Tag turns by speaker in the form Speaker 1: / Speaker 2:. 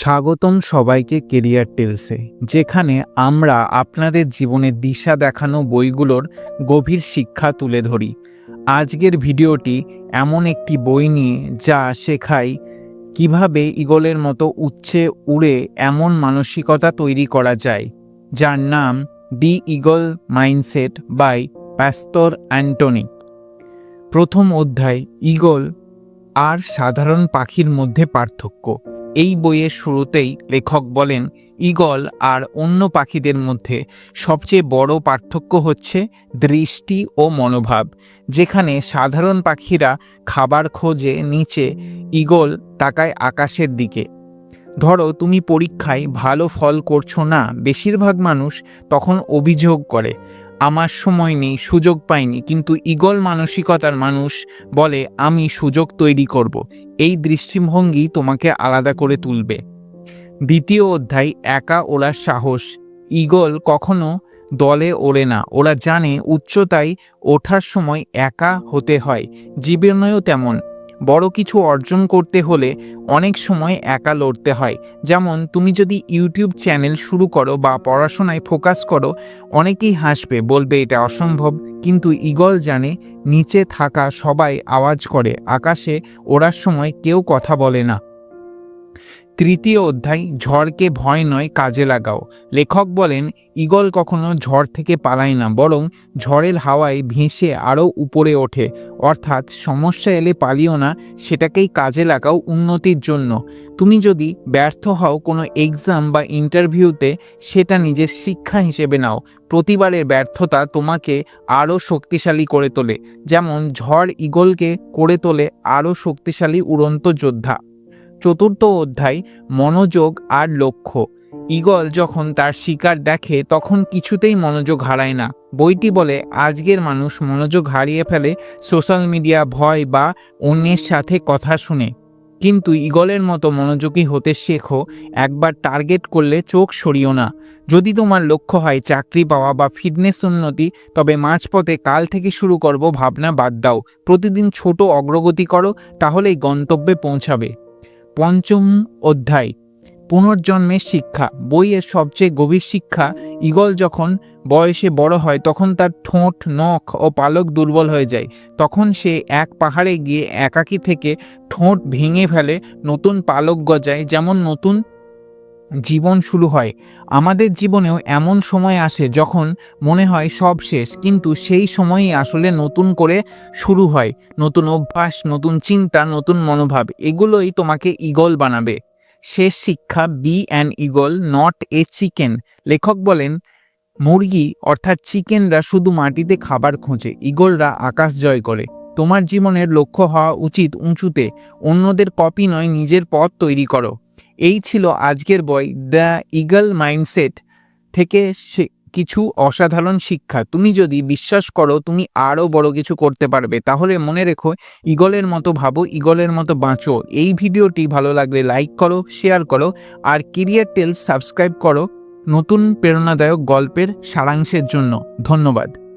Speaker 1: স্বাগতম সবাইকে কেরিয়ার টেলসে, যেখানে আমরা আপনাদের জীবনের দিশা দেখানো বইগুলোর গভীর শিক্ষা তুলে ধরি। আজকের ভিডিওটি এমন একটি বই নিয়ে যা শেখায় কীভাবে ইগলের মতো উচ্ছে উড়ে এমন মানসিকতা তৈরি করা যায়, যার নাম the eagle mindset by pastor Antony. প্রথম অধ্যায় ইগল আর সাধারণ পাখির মধ্যে পার্থক্য। এই বইয়ের শুরুতেই লেখক বলেন, ঈগল আর অন্য পাখিদের মধ্যে সবচেয়ে বড় পার্থক্য হচ্ছে দৃষ্টি ও মনোভাব। যেখানে সাধারণ পাখিরা খাবার খোঁজে নিচে, ঈগল তাকায় আকাশের দিকে। ধরো, তুমি পরীক্ষায় ভালো ফল করছ না, বেশিরভাগ মানুষ তখন অভিযোগ করে। আমার সময় নেই, সুযোগ পাইনি। কিন্তু ঈগল মানসিকতার মানুষ বলে, আমি সুযোগ তৈরি করব। এই দৃষ্টিভঙ্গি তোমাকে আলাদা করে তুলবে। দ্বিতীয় অধ্যায়, একা ওড়ার সাহস। ঈগল কখনো দলে ওড়ে না। ওরা জানে উচ্চতায় ওঠার সময় একা হতে হয়। জীবনেও তেমন। বড় কিছু অর্জন করতে হলে অনেক সময় একা লড়তে হয়। যেমন, তুমি যদি ইউটিউব চ্যানেল শুরু করো বা পড়াশোনায় ফোকাস করো, অনেকেই হাসবে, বলবে, এটা অসম্ভব। কিন্তু ইগল জানে, নিচে থাকা সবাই আওয়াজ করে, আকাশে ওড়ার সময় কেউ কথা বলে না। তৃতীয় অধ্যায়, ঝড়কে ভয় নয়, কাজে লাগাও। লেখক বলেন, ঈগল কখনো ঝড় থেকে পালায় না, বরং ঝড়ের হাওয়ায় ভেসে আরও উপরে ওঠে। অর্থাৎ সমস্যা এলে পালিও না, সেটাকেই কাজে লাগাও উন্নতির জন্য। তুমি যদি ব্যর্থ হও কোনো এক্সাম বা ইন্টারভিউতে, সেটা নিজের শিক্ষা হিসেবে নাও। প্রতিবারের ব্যর্থতা তোমাকে আরও শক্তিশালী করে তোলে। যেমন, ঝড় ঈগলকে করে তোলে আরও শক্তিশালী উড়ন্ত যোদ্ধা। চতুর্থ অধ্যায়, মনোযোগ আর লক্ষ্য। ঈগল যখন তার শিকার দেখে, তখন কিছুতেই মনোযোগ হারায় না। বইটি বলে, আজকের মানুষ মনোযোগ হারিয়ে ফেলে, সোশ্যাল মিডিয়া, ভয় বা অন্যের সাথে কথা শুনে। কিন্তু ঈগলের মতো মনোযোগী হতে শেখো, একবার টার্গেট করলে চোখ সরিও না। যদি তোমার লক্ষ্য হয় চাকরি পাওয়া বা ফিটনেস উন্নতি, তবে মাঝপথে কাল থেকে শুরু করব ভাবনা বাদ দাও। প্রতিদিন ছোট অগ্রগতি করো, তাহলেই গন্তব্যে পৌঁছাবে। পঞ্চম অধ্যায়। পুনর্জন্মের শিক্ষা। বইয়ের সবচেয়ে গভীর শিক্ষা ইগল যখন বয়সে বড় হয়, তখন তার ঠোঁট, নখ ও পালক দুর্বল হয়ে যায়। তখন সে এক পাহাড়ে গিয়ে একাকি থেকে ঠোঁট ভেঙে ফেলে, নতুন পালক গজায়, যেমন নতুন জীবন শুরু হয়। আমাদের জীবনেও এমন সময় আসে যখন মনে হয় সব শেষ, কিন্তু সেই সময়ই আসলে নতুন করে শুরু হয়। নতুন অভ্যাস, নতুন চিন্তা, নতুন মনোভাব, এগুলোই তোমাকে ইগল বানাবে। শেষ শিক্ষা be and eagle not a chicken. লেখক বলেন, মুরগি, অর্থাৎ চিকেনরা শুধু মাটিতে খাবার খোঁজে ইগলরা আকাশ জয় করে। তোমার জীবনের লক্ষ্য হওয়া উচিত উঁচুতে, অন্যদের কপি নয়, নিজের পথ তৈরি করো। এই ছিল আজকের বই, দ্য ইগল মাইন্ডসেট থেকে সে- কিছু অসাধারণ শিক্ষা। তুমি যদি বিশ্বাস করো তুমি আরও বড় কিছু করতে পারবে, তাহলে মনে রেখো ইগলের মতো ভাবো, ইগলের মতো বাঁচো। এই ভিডিওটি ভালো লাগলে লাইক করো, শেয়ার করো আর কেরিয়ার টেলস সাবস্ক্রাইব করো নতুন প্রেরণাদায়ক গল্পের সারাংশের জন্য। ধন্যবাদ।